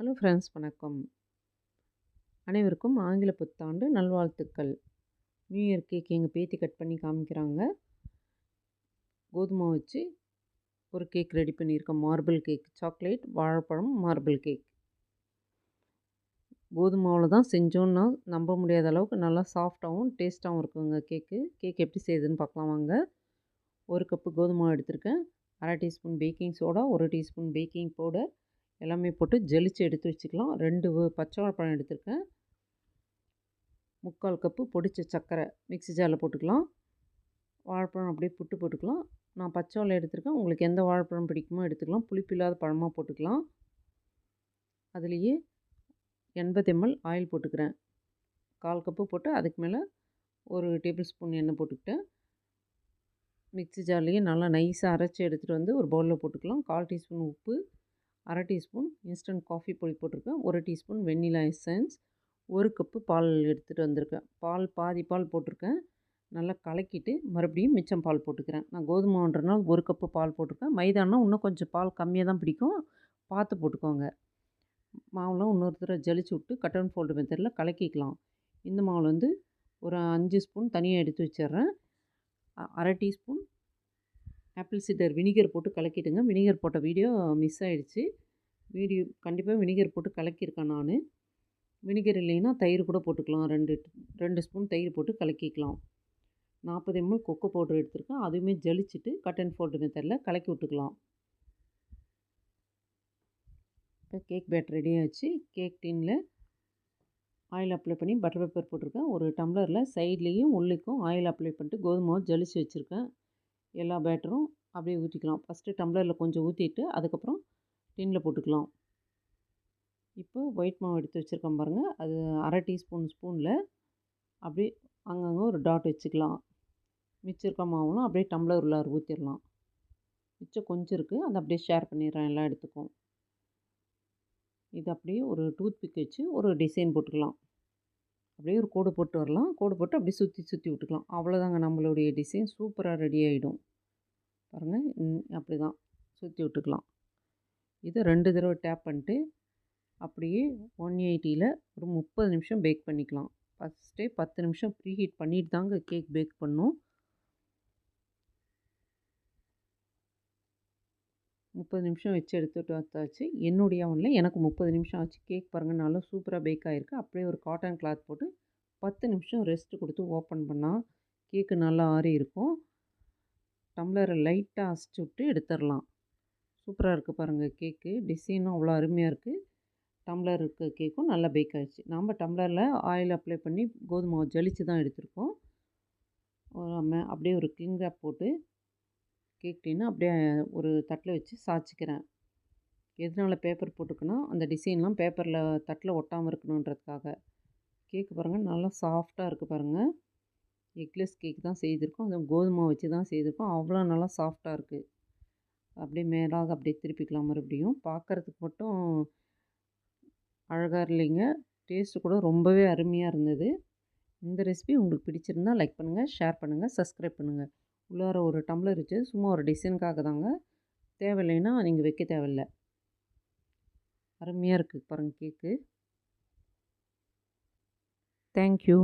Hello friends வணக்கம். அனைவருக்கும் ஆங்கில புத்தாண்டு நல்வாழ்த்துக்கள். நியூ இயர் கேக் எங்கள் பேத்தி கட் பண்ணி காமிக்கிறாங்க. கோதுமை வச்சு ஒரு கேக் ரெடி பண்ணியிருக்கோம். மார்பிள் கேக் சாக்லேட் வாழைப்பழம் மார்பிள் கேக். கோதுமாவில் தான் செஞ்சோன்னா நம்ப முடியாத அளவுக்கு நல்லா சாஃப்டாகவும் டேஸ்ட்டாகவும் இருக்குங்க கேக்கு. கேக் எப்படி செய்யுதுன்னு பார்க்கலாம் வாங்க. ஒரு கப்பு கோதுமை எடுத்திருக்கேன். அரை டீஸ்பூன் பேக்கிங் சோடா ஒரு டீஸ்பூன் பேக்கிங் பவுடர் எல்லாமே போட்டு ஜெலிச்சு எடுத்து வச்சுக்கலாம். ரெண்டு பச்சை வாழைப்பழம் எடுத்திருக்கேன். முக்கால் கப்பு பொடிச்ச சர்க்கரை மிக்ஸி ஜாரில் போட்டுக்கலாம். வாழைப்பழம் அப்படியே புட்டு போட்டுக்கலாம். நான் பச்சை வாழை எடுத்திருக்கேன். உங்களுக்கு எந்த வாழைப்பழம் பிடிக்குமோ எடுத்துக்கலாம். புளிப்பு இல்லாத பழமாக போட்டுக்கலாம். அதுலேயே எண்பது எம்எல் ஆயில் போட்டுக்கிறேன். கால் கப்பு போட்டு அதுக்கு மேலே ஒரு டேபிள் ஸ்பூன் எண்ணெய் போட்டுக்கிட்டேன். மிக்ஸி ஜார்லேயே நல்லா நைஸாக அரைச்சி எடுத்துகிட்டு வந்து ஒரு பவுலில் போட்டுக்கலாம். கால் டீஸ்பூன் உப்பு அரை டீஸ்பூன் இன்ஸ்டன்ட் காஃபி பொடி போட்டிருக்கேன். ஒரு டீஸ்பூன் வெண்ணிலா எசன்ஸ் ஒரு கப்பு பால் எடுத்துகிட்டு வந்திருக்கேன். பால் பாதி பால் போட்டிருக்கேன். நல்லா கலக்கிட்டு மறுபடியும் மிச்சம் பால் போட்டுக்கிறேன். நான் கோதுமைன்றனால ஒரு கப்பு பால் போட்டிருக்கேன். மைதானா இன்னும் கொஞ்சம் பால் கம்மியாக தான் பிடிக்கும். பார்த்து போட்டுக்கோங்க. மாவுலாம் இன்னொரு தடவை ஜலிச்சு விட்டு கட் அண்ட் ஃபோல்டு மெத்தடில் கலக்கிக்கலாம். இந்த மாவில் வந்து ஒரு அஞ்சு ஸ்பூன் தனியாக எடுத்து வச்சிட்றேன். அரை டீஸ்பூன் ஆப்பிள் சீடர் வினிகர் போட்டு கலக்கிட்டுங்க வினிகர் போட்ட வீடியோ மிஸ் ஆகிடுச்சு வீடியோ கண்டிப்பாக வினிகர் போட்டு கலக்கியிருக்கேன் நான். வினிகர் இல்லைன்னா தயிர் கூட போட்டுக்கலாம். ரெண்டு ரெண்டு ஸ்பூன் தயிர் போட்டு கலக்கிக்கலாம். நாற்பது எம்எல் கொக்கோ பவுடர் எடுத்திருக்கேன். அதுவுமே ஜலிச்சுட்டு கட் அண்ட் ஃபோல்டு மெத்தடில் கலக்கி விட்டுக்கலாம். இப்போ கேக் பேட் ரெடி ஆச்சு கேக் டின்னில் ஆயில் அப்ளை பண்ணி பட்டர் பேப்பர் போட்டிருக்கேன். ஒரு டம்ளரில் சைட்லேயும் உள்ளுக்கும் ஆயில் அப்ளை பண்ணிட்டு கோதுமை ஜலிச்சு வச்சுருக்கேன். எல்லா பேட்டரும் அப்படியே ஊற்றிக்கலாம் ஃபஸ்ட்டு டம்ளரில் கொஞ்சம் ஊற்றிட்டு அதுக்கப்புறம் டின்னில் போட்டுக்கலாம். இப்போ ஒயிட் மாவு எடுத்து வச்சுருக்கேன் பாருங்கள் அது அரை டீஸ்பூன் ஸ்பூனில் அப்படியே அங்கங்கே ஒரு டாட் வச்சுக்கலாம். மிச்சம் மாவுலாம் அப்படியே டம்ளர் உள்ளார் ஊற்றிடலாம் மிச்சம் கொஞ்சம் இருக்குது அதை அப்படியே ஷேர் பண்ணிடுறேன். எல்லாம் எடுத்துக்கும். இது அப்படியே ஒரு டூத் பிக் வச்சு ஒரு டிசைன் போட்டுக்கலாம். அப்படியே ஒரு கோடு போட்டு வரலாம். கோடு போட்டு அப்படியே சுற்றி சுற்றி விட்டுக்கலாம். அவ்வளோதாங்க நம்மளுடைய டிசைன் சூப்பராக ரெடி ஆகிடும் பாருங்கள் அப்படி தான் சுற்றி விட்டுக்கலாம். இதை ரெண்டு தடவை டேப் பண்ணிட்டு அப்படியே ஒன் எயிட்டியில் ஒரு முப்பது நிமிஷம் பேக் பண்ணிக்கலாம். ஃபஸ்ட்டே பத்து நிமிஷம் ப்ரீ ஹீட் பண்ணிட்டு தாங்க கேக் பேக் பண்ணும். முப்பது நிமிஷம் வச்சு எடுத்துகிட்டு வந்தாச்சு. என்னுடைய அவனில் எனக்கு முப்பது நிமிஷம் ஆச்சு. கேக் பாருங்கள் நல்லா சூப்பராக பேக் ஆகிருக்கு அப்படியே ஒரு காட்டன் கிளாத் போட்டு பத்து நிமிஷம் ரெஸ்ட்டு கொடுத்து ஓப்பன் பண்ணால் கேக்கு நல்லா ஆறி இருக்கும் டம்ளரை லைட்டாக அசைச்சி விட்டு எடுத்துடலாம் சூப்பராக இருக்குது பாருங்கள் கேக்கு. டிசைனும் அவ்வளோ அருமையாக இருக்குது டம்ளர் இருக்க கேக்கும் நல்லா பேக் ஆகிடுச்சு நம்ம டம்ளரில் ஆயில் அப்ளை பண்ணி கோதுமை ஜலிச்சு தான் எடுத்திருக்கோம். அப்படியே ஒரு கிளிங் ரேப் போட்டு கேக் டின்னு அப்படியே ஒரு தட்டில் வச்சு சாய்ச்சிக்கிறேன். எதனால் பேப்பர் போட்டுக்கணும் அந்த டிசைன்லாம் பேப்பரில் தட்டில் ஒட்டாமல் இருக்கணுன்றதுக்காக. கேக்கு பாருங்கள் நல்லா சாஃப்டாக இருக்குது பாருங்கள் எக்லெஸ் கேக் தான் செய்திருக்கோம். அதுவும் கோதுமை வச்சு தான் செய்திருக்கோம். அவ்வளோ நல்லா சாஃப்டாக இருக்குது அப்படியே மேலாக அப்படியே திருப்பிக்கலாம் மறுபடியும். பார்க்குறதுக்கு மட்டும் அழகாக இல்லைங்க. டேஸ்ட்டு கூட ரொம்பவே அருமையாக இருந்தது. இந்த ரெசிபி உங்களுக்கு பிடிச்சிருந்தா லைக் பண்ணுங்கள் ஷேர் பண்ணுங்கள் சப்ஸ்கிரைப் பண்ணுங்கள் உள்ளார ஒரு டம்ளர் வச்சு சும்மா ஒரு டிசைனுக்காக தாங்க. தேவையில்லைன்னா நீங்கள் வைக்க தேவையில்ல. அருமையாக இருக்குது பாருங்கள் கேக்கு. தேங்க்யூ.